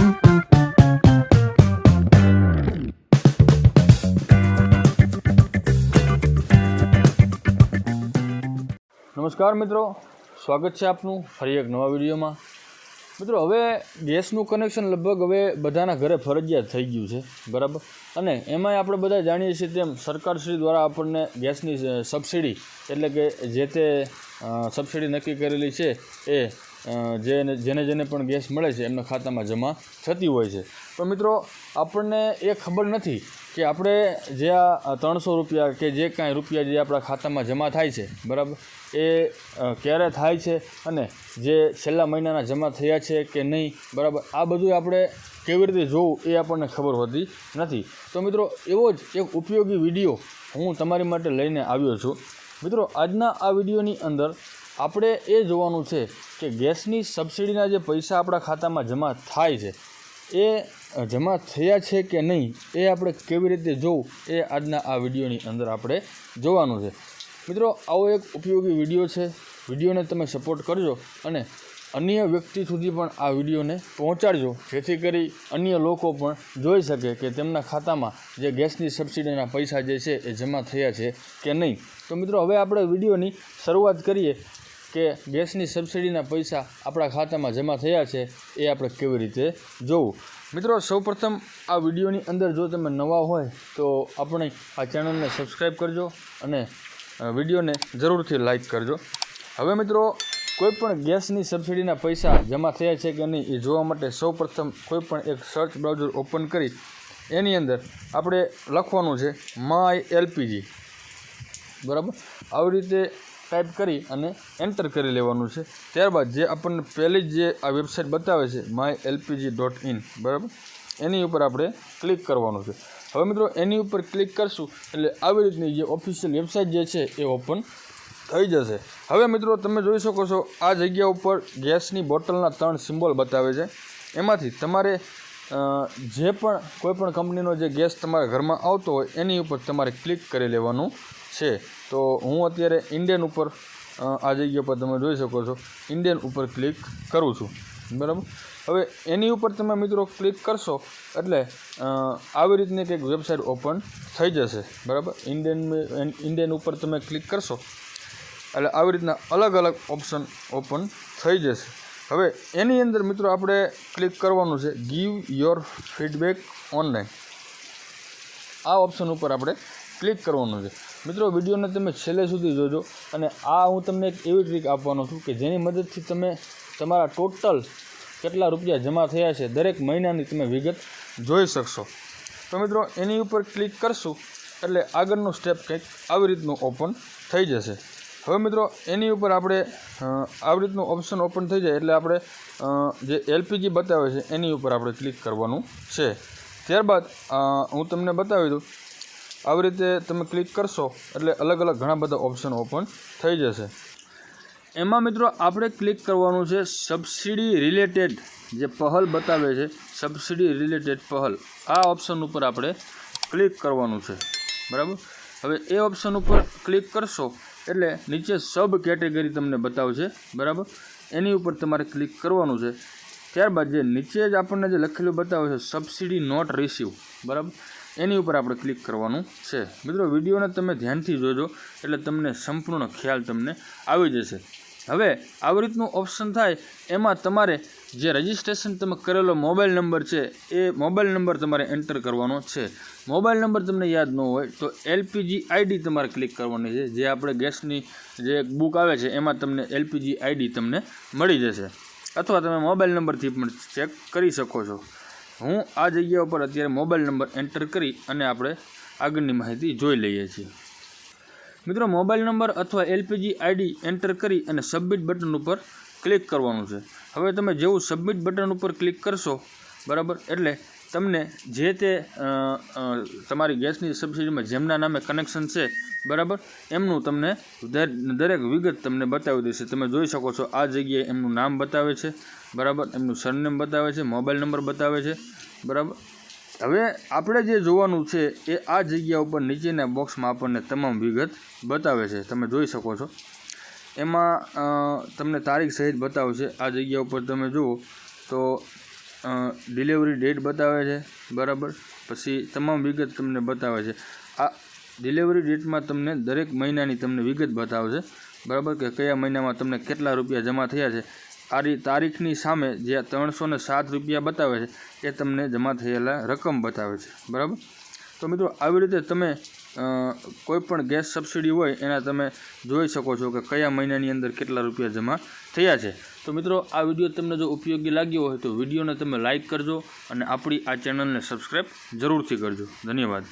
નમસ્કાર મિત્રો. સ્વાગત છે આપનું ફરી એક નવા વિડીયોમાં. મિત્રો, હવે ગેસનું કનેક્શન લગભગ હવે બધાના ઘરે ફરજિયાત થઈ ગયું છે, બરાબર? અને એમાંય આપણે બધા જાણીએ છીએ તેમ સરકારશ્રી દ્વારા આપણને ગેસની સબસિડી એટલે કે જે તે સબસિડી નક્કી કરેલી છે એ જેને જેને જેને પણ ગેસ મળે છે, એમના ખાતામાં જમા થતી હોય છે. પણ મિત્રો, આપણને એ ખબર નથી કે આપણે જે આ ત્રણસો રૂપિયા કે જે કાંઈ રૂપિયા જે આપણા ખાતામાં જમા થાય છે, બરાબર? એ ક્યારે થાય છે અને જે છેલ્લા મહિનાના જમા થયા છે કે નહીં, બરાબર? આ બધું આપણે કેવી રીતે જોવું એ આપણને ખબર હોતી નથી. તો મિત્રો, એવો જ એક ઉપયોગી વીડિયો હું તમારી માટે લઈને આવ્યો છું. મિત્રો, આજના આ વિડીયોની અંદર આપણે એ જોવાનું છે કે ગેસની સબસિડીના જે પૈસા આપણા ખાતામાં જમા થાય છે, એ જમા થયા છે કે નહીં, એ આપણે કેવી રીતે જોવું, એ આજના આ વિડીયોની અંદર આપણે જોવાનું છે. મિત્રો, આવો એક ઉપયોગી વીડિયો છે. વિડીયોને તમે સપોર્ટ કરજો અને અન્ય વ્યક્તિ સુધી પણ આ વિડીયોને પહોંચાડજો, જેથી કરી અન્ય લોકો પણ જોઈ શકે કે તેમના ખાતામાં જે ગેસની સબસિડીના પૈસા જે છે એ જમા થયા છે કે નહીં. તો મિત્રો, હવે આપણે વિડીયોની શરૂઆત કરીએ. કે ગેસની સબસિડીના પૈસા આપણા ખાતામાં જમા થયા છે એ આપણે કેવી રીતે જોવું? મિત્રો, સૌપ્રથમ આ વિડીયોની અંદર જો તમે નવા હોય તો આપણે આ ચેનલને સબસ્ક્રાઈબ કરજો અને વિડીયોને જરૂરથી લાઈક કરજો. હવે મિત્રો કોઈપણ ગેસની સબસિડીના પૈસા જમા થયા છે કે નહીં એ જોવા માટે સૌપ્રથમ કોઈપણ એક સર્ચ બ્રાઉઝર ઓપન કરી એની અંદર આપણે લખવાનું છે માય એલપીજી. બરાબર? આવી રીતે ટાઈપ કરી અને એન્ટર કરી લેવાનું છે. ત્યારબાદ જે આપણને પહેલી જ આ વેબસાઇટ બતાવે છે માય એલપીજી ડોટ ઇન બરાબર? એની ઉપર આપણે ક્લિક કરવાનું છે. હવે મિત્રો, એની ઉપર ક્લિક કરશું એટલે આવી રીતની જે ઓફિશિયલ વેબસાઇટ જે છે એ ઓપન થઈ જશે. હવે મિત્રો, તમે જોઈ શકો છો, આ જગ્યા ઉપર ગેસની બોટલના ત્રણ સિમ્બોલ બતાવે છે. એમાંથી તમારે જે પણ કોઈપણ કંપનીનો જે ગેસ તમારા ઘરમાં આવતો હોય, એની ઉપર તમારે ક્લિક કરી લેવાનું છે. તો હું અત્યારે ઇન્ડિયન ઉપર આ જગ્યા પર તમે જોઈ શકો છો. ઇન્ડિયન ઉપર ક્લિક કરું છું. બરાબર? હવે એની ઉપર તમે મિત્રો ક્લિક કરશો એટલે આવી રીતની કંઈક વેબસાઇટ ઓપન થઈ જશે. બરાબર? ઇન્ડિયન ઇન્ડિયન ઉપર તમે ક્લિક કરશો એટલે આવી રીતના અલગ અલગ ઓપ્શન ઓપન થઈ જશે. હવે એની અંદર મિત્રો આપણે ક્લિક કરવાનું છે ગીવ યોર ફીડબેક ઓનલાઈન આ ઓપ્શન ઉપર આપણે ક્લિક કરવાનું છે. મિત્રો, વિડીયોને તમે છેલ્લે સુધી જોજો અને આ હું તમને એક એવી ટ્રીક આપવાનો છું કે જેની મદદથી તમે તમારા ટોટલ કેટલા રૂપિયા જમા થયા છે દરેક મહિનાની તમે વિગત જોઈ શકશો. તો મિત્રો, એની ઉપર ક્લિક કરશું એટલે આગળનું સ્ટેપ કંઈક આવી રીતનું ઓપન થઈ જશે. હવે મિત્રો, એની ઉપર આપણે આવી રીતનું ઓપ્શન ઓપન થઈ જાય એટલે આપણે જે એલપીજી બતાવે છે એની ઉપર આપણે ક્લિક કરવાનું છે. ત્યારબાદ હું તમને બતાવી દઉં આવી રીતે તમે ક્લિક કરશો, એટલે અલગ અલગ ઘણા બધા ઓપ્શન ઓપન થઈ જશે. એમાં મિત્રો આપણે ક્લિક કરવાનું છે સબસિડી રિલેટેડ જે પહલ બતાવે છે સબસિડી રિલેટેડ પહલ. આ ઓપ્શન ઉપર આપણે ક્લિક કરવાનું છે. બરાબર? હવે એ ઓપ્શન ઉપર ક્લિક કરશો, એટલે નીચે સબ કેટેગરી તમને બતાવશે. બરાબર? એની ઉપર તમારે ક્લિક કરવાનું છે. ત્યારબાદ જે નીચે જ આપણને જે લખેલું બતાવે છે સબસિડી નોટ રિસીવ બરાબર? એની ઉપર આપણે ક્લિક કરવાનું છે. મિત્રો, વિડીયોને તમે ધ્યાનથી જોજો, એટલે તમને સંપૂર્ણ ખ્યાલ તમને આવી જશે. હવે, આવી રીતનું ઓપ્શન થાય, એમાં તમારે જે રજિસ્ટ્રેશન તમે કરેલો મોબાઈલ નંબર છે, એ મોબાઈલ નંબર તમારે એન્ટર કરવાનો છે. મોબાઈલ નંબર તમને યાદ ન હોય, તો એલપીજી આઈડી તમારે ક્લિક કરવાની છે. જે આપણે ગેસની જે બુક આવે છે, એમાં તમને એલપીજી આઈડી તમને મળી જશે. અથવા તમે મોબાઈલ નંબરથી પણ ચેક કરી શકો છો. હું આ જગ્યા ઉપર અત્યારે મોબાઈલ નંબર એન્ટર કરી અને આપણે આગળની માહિતી જોઈ લઈએ છીએ. મિત્રો, મોબાઈલ નંબર અથવા એલપીજી આઈડી એન્ટર કરી અને સબમિટ બટન ઉપર ક્લિક કરવાનું છે. હવે તમે જેવું સબમિટ બટન ઉપર ક્લિક કરશો, બરાબર? એટલે તમને જે તે તમારી ગેસની સબસિડીમાં જેમના નામે કનેક્શન છે, બરાબર? એમનું તમને દરેક વિગત તમને બતાવી દેશે તમે જોઈ શકો છો, આ જગ્યાએ એમનું નામ બતાવે છે, બરાબર? એમનું સરનેમ બતાવે છે, મોબાઈલ નંબર બતાવે છે, બરાબર? હવે આપણે જે જોવાનું છે, એ આ જગ્યા ઉપર નીચેના બોક્સમાં આપણને તમામ વિગત બતાવે છે. તમે જોઈ શકો છો. એમાં તમને તારીખ સહિત બતાવશે. આ જગ્યા ઉપર તમે જુઓ તો ડિલિવરી ડેટ બતાવે છે, બરાબર? પછી તમામ વિગત તમને બતાવે છે. આ ડિલિવરી ડેટમાં તમને દરેક મહિનાની તમને વિગત બતાવશે બરાબર? કે કયા મહિનામાં તમને કેટલા રૂપિયા જમા થયા છે. આ તારીખની સામે જે ત્રણસો સાત રૂપિયા બતાવે છે, એ તમને જમા થયેલા રકમ બતાવે છે, બરાબર? તો મિત્રો, આવી રીતે તમે કોઈપણ ગેસ સબસિડી હોય એના તમે જોઈ શકો છો કે કયા મહિનાની અંદર કેટલા રૂપિયા જમા થયા છે. તો મિત્રો, આ વીડિયો તમને જો ઉપયોગી લાગ્યો હોય તો વિડીયોને તમે લાઇક કરજો અને આપણી આ ચેનલને સબસ્ક્રાઈબ જરૂરથી કરજો. ધન્યવાદ.